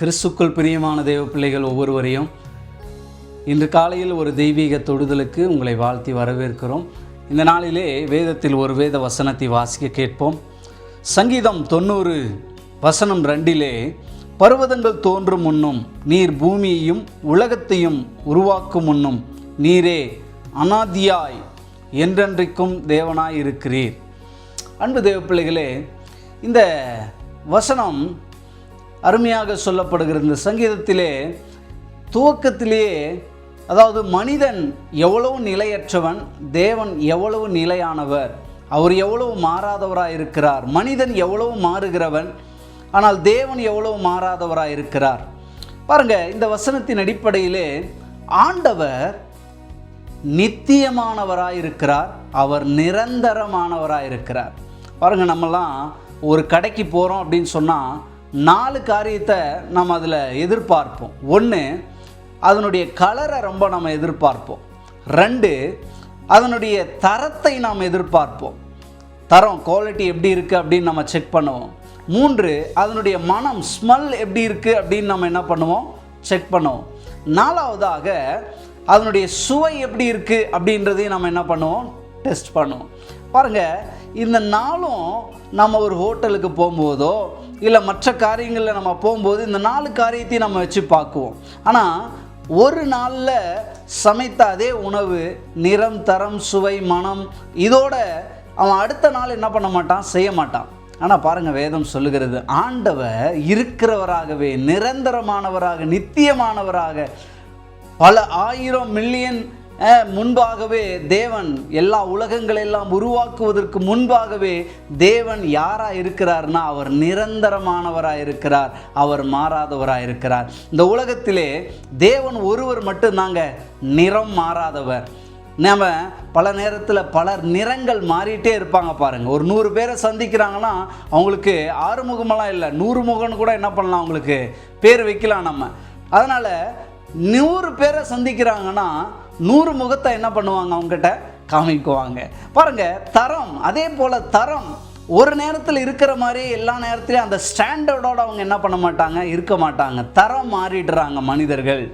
கிறிஸ்துக்குள் பிரியமான தேவ பிள்ளைகள் ஒவ்வொருவரையும் இன்று காலையில் ஒரு தெய்வீக தொடுதலுக்கு உங்களை வாழ்த்தி வரவேற்கிறோம். இந்த நாளிலே வேதத்தில் ஒரு வேத வசனத்தை வாசிக்க கேட்போம். சங்கீதம் தொண்ணூறு வசனம் ரெண்டிலே பர்வதங்கள் தோன்றும் முன்னும் நீர் பூமியையும் உலகத்தையும் உருவாக்கும் முன்னும் நீரே அனாதியாய் என்றென்றைக்கும் தேவனாய் இருக்கிறீர். அன்பு தேவ பிள்ளைகளே இந்த வசனம் அருமையாக சொல்லப்படுகிற இந்த சங்கீதத்திலே துவக்கத்திலேயே அதாவது மனிதன் எவ்வளவு நிலையற்றவன் தேவன் எவ்வளவு நிலையானவர் அவர் எவ்வளவு மாறாதவராக இருக்கிறார் மனிதன் எவ்வளவு மாறுகிறவன் ஆனால் தேவன் எவ்வளவு மாறாதவராக இருக்கிறார் பாருங்க இந்த வசனத்தின் அடிப்படையிலே ஆண்டவர் நித்தியமானவராக இருக்கிறார் அவர் நிரந்தரமானவராக இருக்கிறார் பாருங்க நம்மலாம் ஒரு கடைக்கு போகிறோம் அப்படின்னு சொன்னால் நாலு காரியத்தை நம்ம அதில் எதிர்பார்ப்போம். ஒன்று அதனுடைய கலரை ரொம்ப நம்ம எதிர்பார்ப்போம். ரெண்டு அதனுடைய தரத்தை நாம் எதிர்பார்ப்போம். தரம் குவாலிட்டி எப்படி இருக்குது அப்படின்னு நம்ம செக் பண்ணுவோம். மூன்று அதனுடைய மனம் ஸ்மெல் எப்படி இருக்குது அப்படின்னு நம்ம என்ன பண்ணுவோம்? செக் பண்ணுவோம். நாலாவதாக அதனுடைய சுவை எப்படி இருக்குது அப்படின்றதையும் நம்ம என்ன பண்ணுவோம்? டெஸ்ட் பண்ணுவோம். பாருங்கள் இந்த நாளும் நம்ம ஒரு ஹோட்டலுக்கு போகும்போதோ இல்லை மற்ற காரியங்களில் நம்ம போகும்போது இந்த நாலு காரியத்தையும் நம்ம வச்சு பார்க்குவோம். ஆனால் ஒரு நாளில் சமைத்த அதே உணவு நிறம் தரம் சுவை மனம் இதோட அவன் அடுத்த நாள் என்ன பண்ண மாட்டான்? செய்ய மாட்டான். ஆனால் பாருங்கள் வேதம் சொல்லுகிறது ஆண்டவர் இருக்கிறவராகவே நிரந்தரமானவராக நித்தியமானவராக பல ஆயிரம் மில்லியன் முன்பாகவே தேவன் எல்லா உலகங்களெல்லாம் உருவாக்குவதற்கு முன்பாகவே தேவன் யாராக இருக்கிறார்னா அவர் நிரந்தரமானவராக இருக்கிறார் அவர் மாறாதவராக இருக்கிறார் இந்த உலகத்திலே தேவன் ஒருவர் மட்டும் தாங்க நிறம் மாறாதவர். நம்ம பல நேரத்தில் பலர் நிறங்கள் மாறிட்டே இருப்பாங்க பாருங்கள் ஒரு நூறு பேரை சந்திக்கிறாங்கன்னா அவங்களுக்கு ஆறு முகமெல்லாம் இல்லை. நூறு முகம்னு கூட என்ன பண்ணலாம் அவங்களுக்கு? பேர் வைக்கலாம் நம்ம. அதனால் நூறு பேரை சந்திக்கிறாங்கன்னா நூறு முகத்தை என்ன பண்ணுவாங்க அவங்ககிட்ட காமிக்குவாங்க. பாருங்க தரம் அதே போல் தரம் ஒரு நேரத்தில் இருக்கிற மாதிரி எல்லா நேரத்துலையும் அந்த ஸ்டாண்டர்டோட அவங்க என்ன பண்ண மாட்டாங்க? இருக்க மாட்டாங்க. தரம் மாறிடுறாங்க மனிதர்கள்.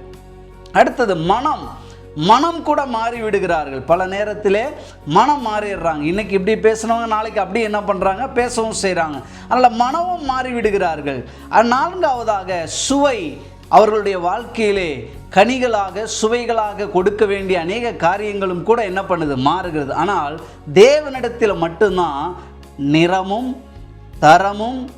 அடுத்தது மனம். மனம் கூட மாறி விடுகிறார்கள். பல நேரத்திலே மனம் மாறிடுறாங்க. இன்னைக்கு இப்படி பேசுனவங்க நாளைக்கு அப்படி என்ன பண்ணுறாங்க பேசவும் செய்கிறாங்க அதனால் மனமும் மாறி விடுகிறார்கள். நான்காவதாக சுவை. அவர்களுடைய வாழ்க்கையிலே கனிகளாக சுவைகளாக கொடுக்க வேண்டிய அநேக காரியங்களும் கூட என்ன பண்ணுது? மாறுகிறது. ஆனால் தேவனிடத்தில் மட்டும்தான் நிறமும் தரமும்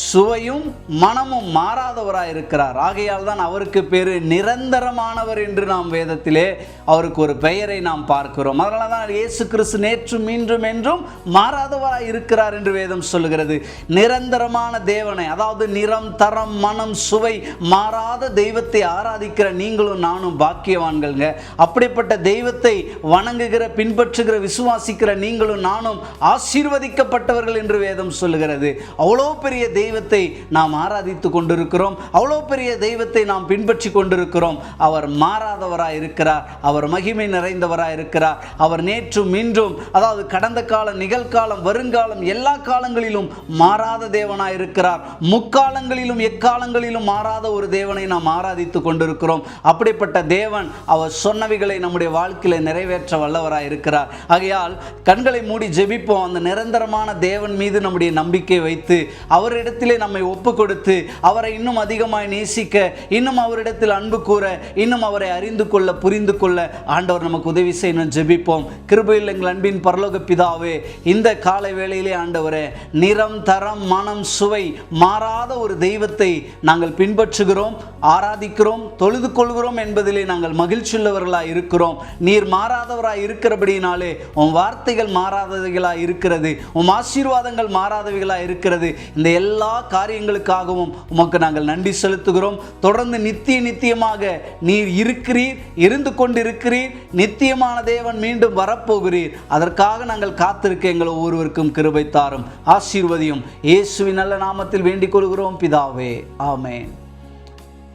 சுவையும் மனமும் மாறாதவராக இருக்கிறார் ஆகையால் தான் அவருக்கு பேர் நிரந்தரமானவர் என்று நாம் வேதத்திலே அவருக்கு ஒரு பெயரை நாம் பார்க்கிறோம். அதனால தான் இயேசு கிறிஸ்து நேற்றும் மீண்டும் என்றும் மாறாதவராக இருக்கிறார் என்று வேதம் சொல்லுகிறது. நிரந்தரமான தேவனை அதாவது நிறம் தரம் மனம் சுவை மாறாத தெய்வத்தை ஆராதிக்கிற நீங்களும் நானும் பாக்கியவான்கள்ங்க. அப்படிப்பட்ட தெய்வத்தை வணங்குகிற பின்பற்றுகிற விசுவாசிக்கிற நீங்களும் நானும் ஆசீர்வதிக்கப்பட்டவர்கள் என்று வேதம் சொல்லுகிறது. அவ்வளோ பெரிய தெய்வத்தை நாம் ஆராதித்து கொண்டிருக்கிறோம். அவ்வளோ பெரிய தெய்வத்தை நாம் பின்பற்றி கொண்டிருக்கிறோம். அவர் மாறாதவராக இருக்கிறார். அவர் மகிமை நிறைந்தவராக இருக்கிறார். அவர் நேற்றும் இன்றும் அதாவது கடந்த காலம் நிகழ்காலம் வருங்காலம் எல்லா காலங்களிலும் மாறாத தேவனாக இருக்கிறார். முக்காலங்களிலும் எக்காலங்களிலும் மாறாத ஒரு தேவனை நாம் ஆராதித்து கொண்டிருக்கிறோம். அப்படிப்பட்ட தேவன் அவர் சொன்னவைகளை நம்முடைய வாழ்க்கையில நிறைவேற்ற வல்லவராக இருக்கிறார். ஆகையால் கண்களை மூடி ஜெபிப்போம். அந்த நிரந்தரமான தேவன் மீது நம்முடைய நம்பிக்கை வைத்து அவரிடம் அவரிடத்திலே நம்மை ஒப்பு கொடுத்து அவரை இன்னும் அதிகமாய் நேசிக்க இன்னும் அவரிடத்தில் அன்பு கூற இன்னும் அவரை அறிந்து கொள்ள புரிந்து கொள்ள ஆண்டவர் நமக்கு உதவி செய்யணும் ஜெபிப்போம். கிருபையில் எங்கள் அன்பின் பரலோக பிதாவே இந்த காலை வேளையிலே ஆண்டவரே நிறம் தரம் மனம் சுவை மாறாத ஒரு தெய்வத்தை நாங்கள் பின்பற்றுகிறோம் ஆராதிக்கிறோம் தொழுது கொள்கிறோம் என்பதிலே நாங்கள் மகிழ்ச்சியுள்ளவர்களாக இருக்கிறோம். நீர் மாறாதவராக இருக்கிறபடினாலே உன் வார்த்தைகள் மாறாதவைகளாக இருக்கிறது உன் ஆசீர்வாதங்கள் மாறாதவைகளாக இருக்கிறது. இந்த எல்லா எல்லா காரியங்களுக்காகவும் உமக்கு நாங்கள் நன்றி செலுத்துகிறோம். தொடர்ந்து நித்திய நித்தியமாக நீர் இருக்கிறீர் இருந்து கொண்டிருக்கிறீர். நித்தியமான தேவன் மீண்டும் வரப்போகிறீர். அதற்காக நாங்கள் காத்திருக்க எங்கள் ஒவ்வொருவருக்கும் கிருபை தாரும் ஆசீர்வதியும். இயேசுவின் நல்ல நாமத்தில் வேண்டிக் கொள்கிறோம் பிதாவே. ஆமேன்.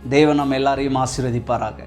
தேவன் நம்ம எல்லாரையும் ஆசீர்வதிப்பாராக.